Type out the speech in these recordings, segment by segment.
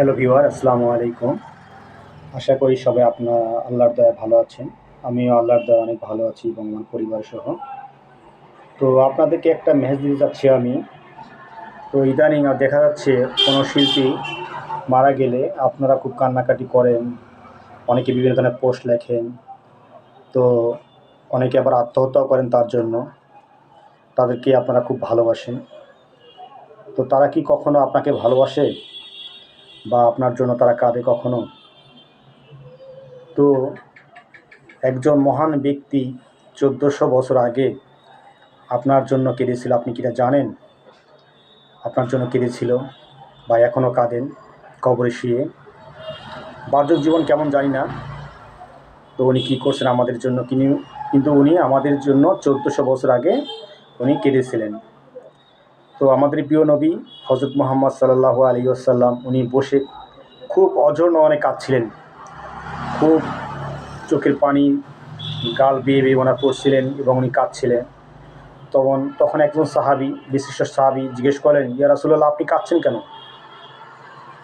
Hello ভিওয়ার আসসালামু আলাইকুম। আশা করি সবাই আপনার আল্লাহর দয়া ভালো আছেন। আমিও আল্লাহর দয়া অনেক ভালো আছি এবং আমার পরিবার সহ। তো আপনাদেরকে একটা মেসেজ দিতে চাচ্ছি আমি। তো ইদানিং আর দেখা যাচ্ছে কোনো শিল্পী মারা গেলে আপনারা খুব কান্নাকাটি করেন, অনেকে বিভিন্ন ধরনের পোস্ট লেখেন, তো অনেকে আবার আত্মহত্যাও করেন তার জন্য। তাদেরকে আপনারা খুব ভালোবাসেন। তো তারা কি কখনো আপনাকে ভালোবাসে? বা আপনার জন্য তারা কাঁদে কখনো? তো একজন মহান ব্যক্তি চোদ্দোশো বছর আগে আপনার জন্য কেঁদেছিল, আপনি কিটা জানেন? আপনার জন্য কেঁদেছিল বা এখনও কাঁদেন কবরে শুয়ে। বার্ধক জীবন কেমন জানি না, তো উনি কী করছেন আমাদের জন্য? কিনি কিন্তু উনি আমাদের জন্য চোদ্দোশো বছর আগে উনি কেঁদেছিলেন। তো আমাদের প্রিয় নবী হজরত মোহাম্মদ সাল্লাহ আলী আসাল্লাম উনি বসে খুব অজর্ণ অনেক কাঁদছিলেন। খুব চোখের পানি, গাল বেয়ে বেয়ে ওনার পড়ছিলেন এবং উনি কাঁদছিলেন। তখন তখন একজন সাহাবি, বিশিষ্ট সাহাবি জিজ্ঞেস করলেন, ইয়া রাসুল্লাহ আপনি কাঁদছেন কেন?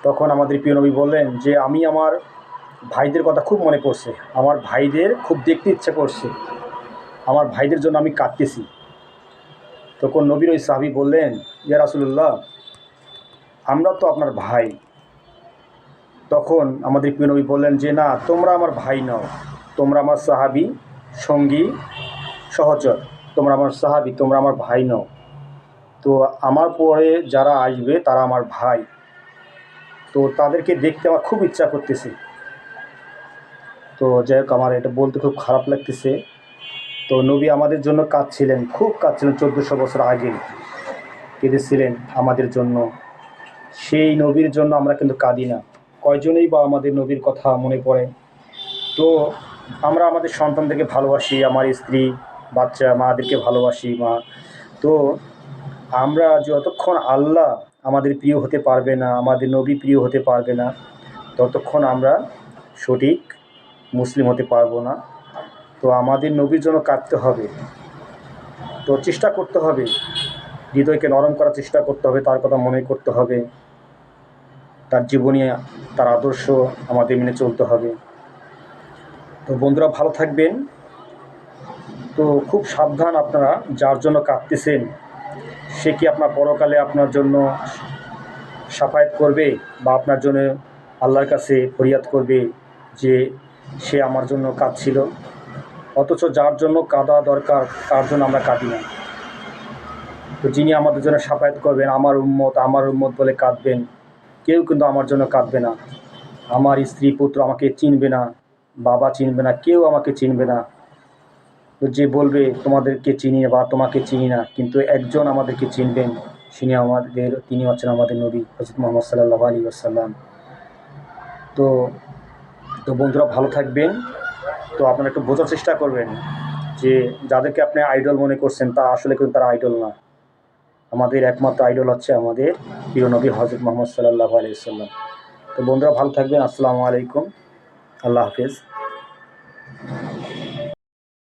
তখন আমাদের প্রিয় নবী বললেন যে, আমি আমার ভাইদের কথা খুব মনে পড়ছে। আমার ভাইদের খুব দেখতে ইচ্ছে করছে। আমার ভাইদের জন্য আমি কাঁদতেছি। তখন নবীর ওই সাহাবি বললেন, ইয়া রাসুল্লাহ আমরা তো আপনার ভাই। তখন আমাদের প্রিয় নবী বললেন, যে না, তোমরা আমার ভাই নাও, তোমরা আমার সাহাবি, সঙ্গী, সহচর, তোমরা আমার সাহাবি, তোমরা আমার ভাই নাও। তো আমার পরে যারা আসবে, তারা আমার ভাই। তো তাদেরকে দেখতে আমার খুব ইচ্ছা করতেছে। তো যাই হোক, আমার এটা বলতে খুব খারাপ লাগতেছে। তো নবী আমাদের জন্য কাঁদছিলেন, খুব কাঁদছিলেন, চোদ্দোশো বছর আগে কেঁদেছিলেন আমাদের জন্য। সেই নবীর জন্য আমরা কিন্তু কাঁদি না। কয়জনেই বা আমাদের নবীর কথা মনে পড়ে? তো আমরা আমাদের সন্তানদেরকে ভালোবাসি, আমার স্ত্রী, বাচ্চা, মাদেরকে ভালোবাসি, মা। তো আমরা যতক্ষণ আল্লাহ আমাদের প্রিয় হতে পারবে না, আমাদের নবী প্রিয় হতে পারবে না, ততক্ষণ আমরা সঠিক মুসলিম হতে পারব না। তো আমাদের নবীর জন্য কাটতে হবে। তো চেষ্টা করতে হবে। হৃদয়কে নরম করার চেষ্টা করতে হবে, তার কথা মনে করতে হবে। তার জীবনী তার আদর্শ আমাদের মেনে চলতে হবে। তো বন্ধুরা, ভালো থাকবেন। তো খুব সাবধান আপনারা, যার জন্য কাঁদতেছেন, সে কি আপনার পরকালে আপনার জন্য সাফায়াত করবে বা আপনার জন্য আল্লাহর কাছে ফরিয়াদ করবে যে সে আমার জন্য কাঁদছিল? অথচ যার জন্য কাঁদা দরকার, তার জন্য আমরা কাঁদি না। তো যিনি আমাদের জন্য সাফায়াত করবেন, আমার উম্মত আমার উম্মত বলে কাঁদবেন। কেউ কিন্তু আমার জন্য কাঁদবে না। আমার স্ত্রী, পুত্র আমাকে চিনবে না, বাবা চিনবে না, কেউ আমাকে চিনবে না। যে বলবে, তোমাদেরকে চিনি বা তোমাকে চিনি না, কিন্তু একজন আমাদেরকে চিনবেন তিনি আমাদের, তিনি হচ্ছেন আমাদের নবী হজরত মোহাম্মদ সাল্লাহ আলী আসাল্লাম তো তো বন্ধুরা ভালো থাকবেন। তো আপনারা একটু বোঝার চেষ্টা করবেন যে যাদেরকে আপনি আইডল মনে করছেন তা আসলে কিন্তু তারা আইডল না। আমাদের একমাত্র আইডল হচ্ছে আমাদের প্রিয় নবী হজরত মোহাম্মদ সাল্লাহ আলিয়াল্লাম তো বন্ধুরা ভালো থাকবেন, আসসালামু আলাইকুম। আল্লাহ হাফিজ।